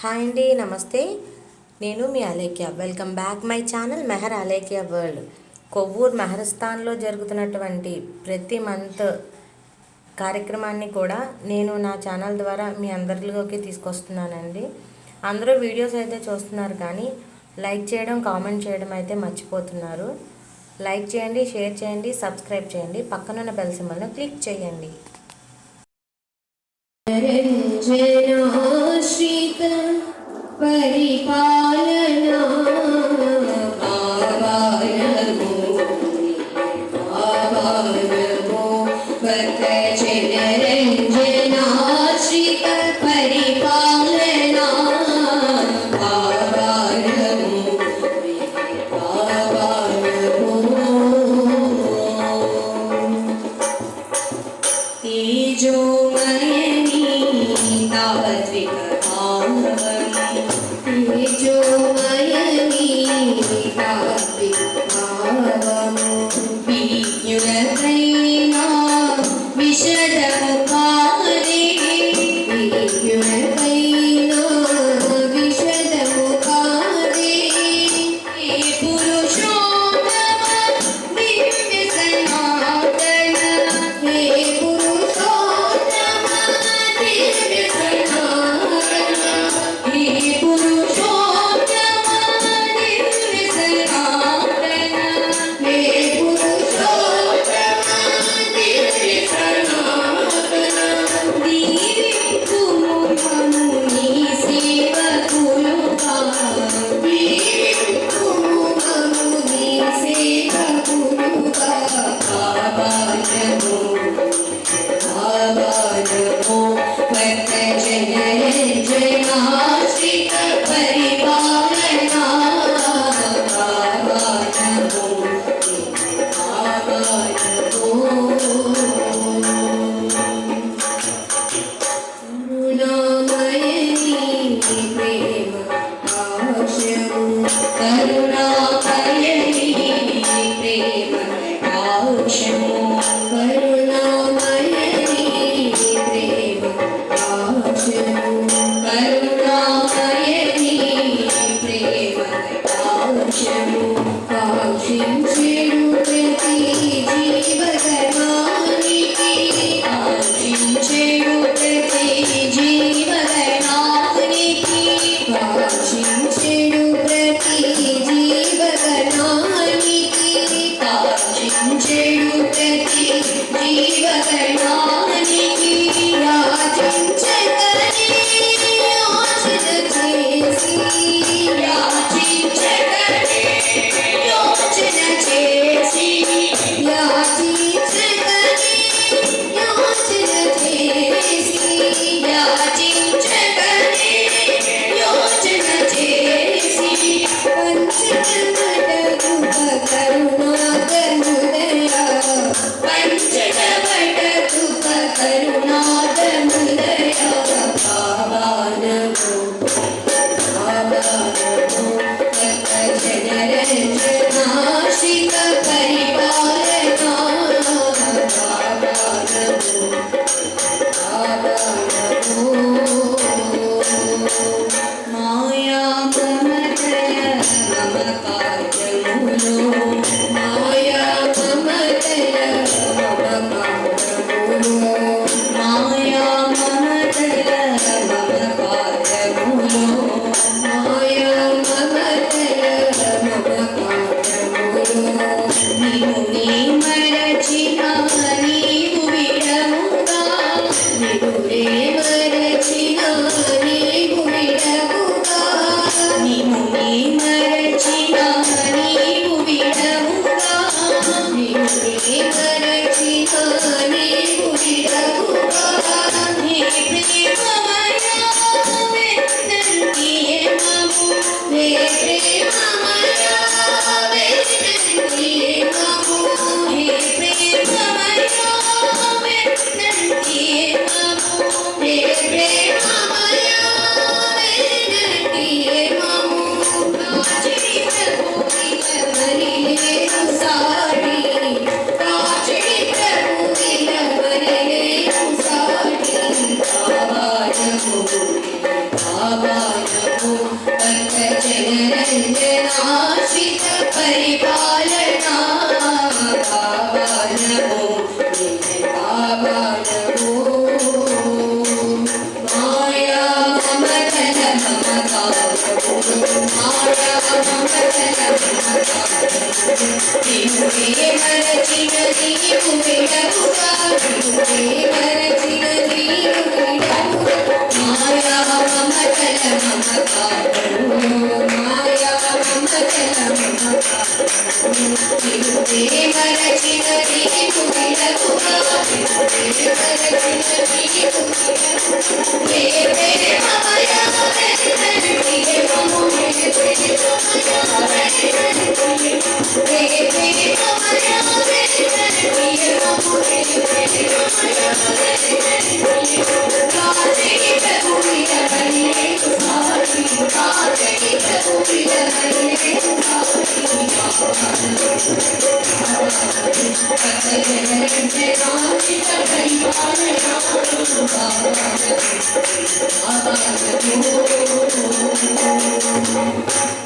Hi అండి నమస్తే. నేను మీ Alekhya welcome back my channel Mehar Alekhya world. Kovvur మెహరస్థాన్లో జరుగుతున్నటువంటి ప్రతి మంత్ కార్యక్రమాన్ని కూడా నేను నా ఛానల్ ద్వారా మీ అందరిలోకి తీసుకొస్తున్నానండి. అందరూ వీడియోస్ అయితే చూస్తున్నారు కానీ లైక్ చేయడం కామెంట్ చేయడం అయితే మర్చిపోతున్నారు. లైక్ చేయండి షేర్ చేయండి సబ్స్క్రైబ్ చేయండి. పక్కనున్న బెల్ సింబల్ను క్లిక్ చేయండి. रञ्जनाश्रित परिपालना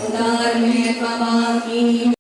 उदार में बाबा की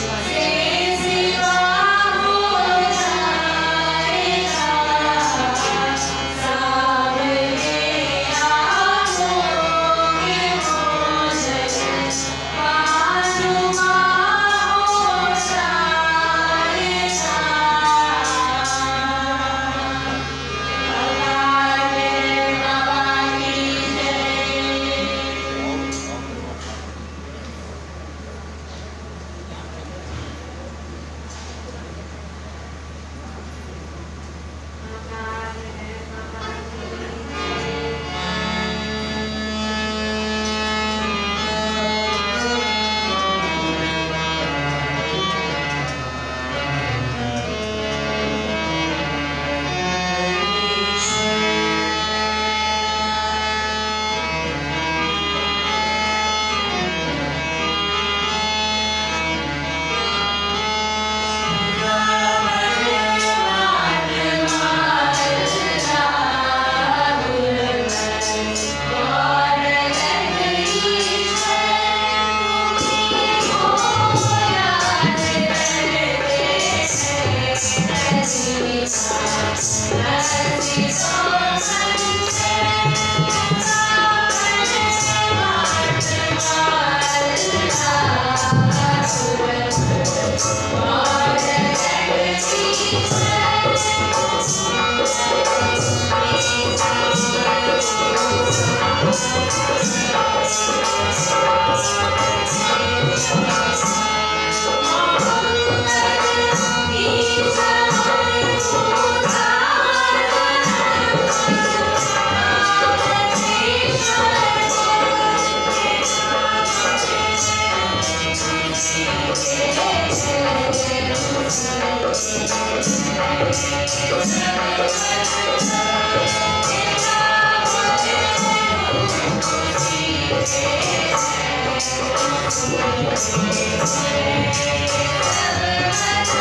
Yes, Thank you.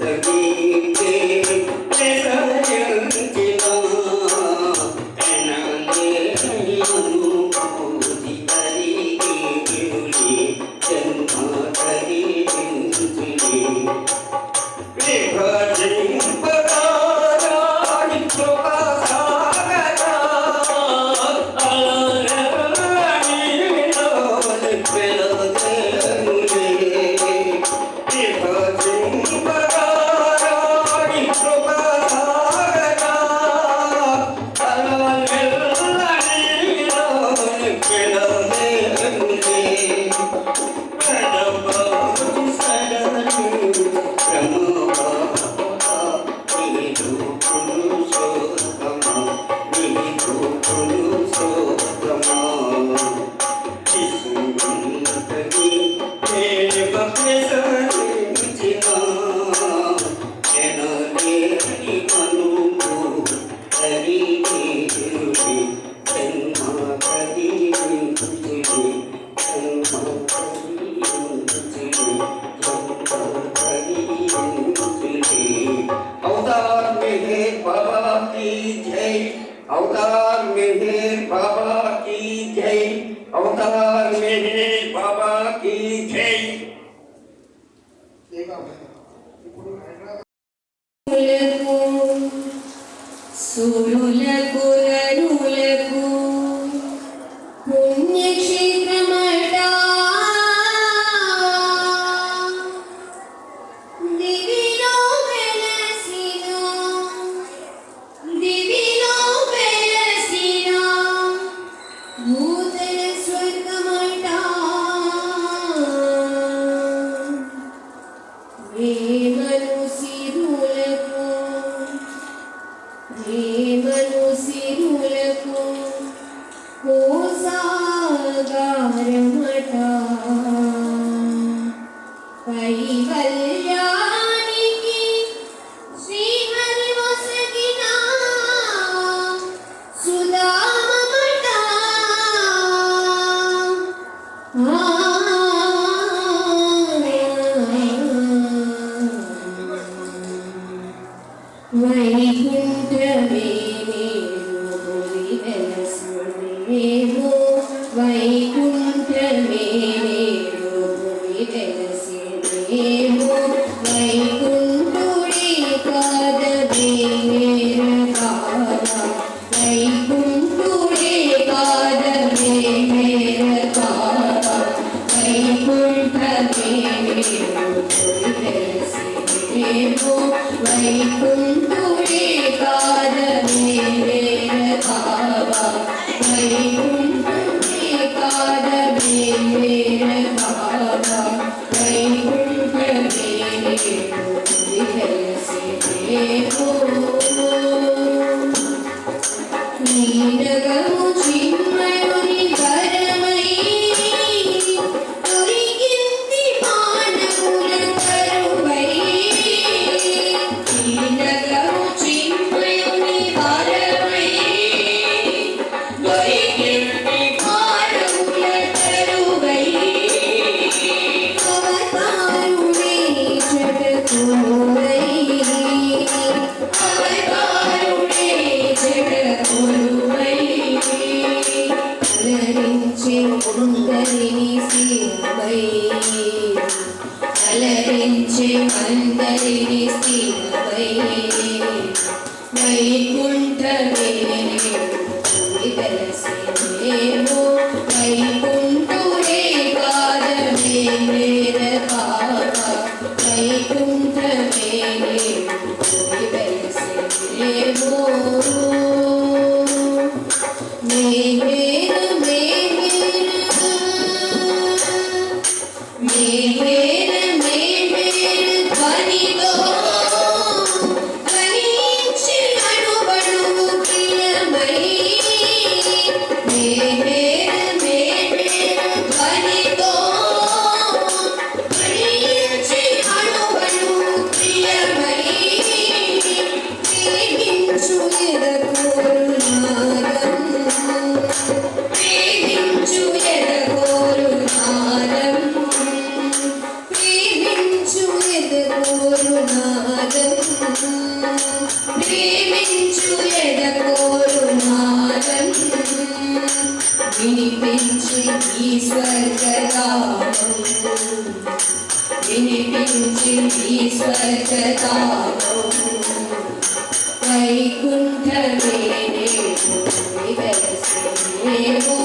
나 이거 സുരുല వైకుంఠమే వెలసేమో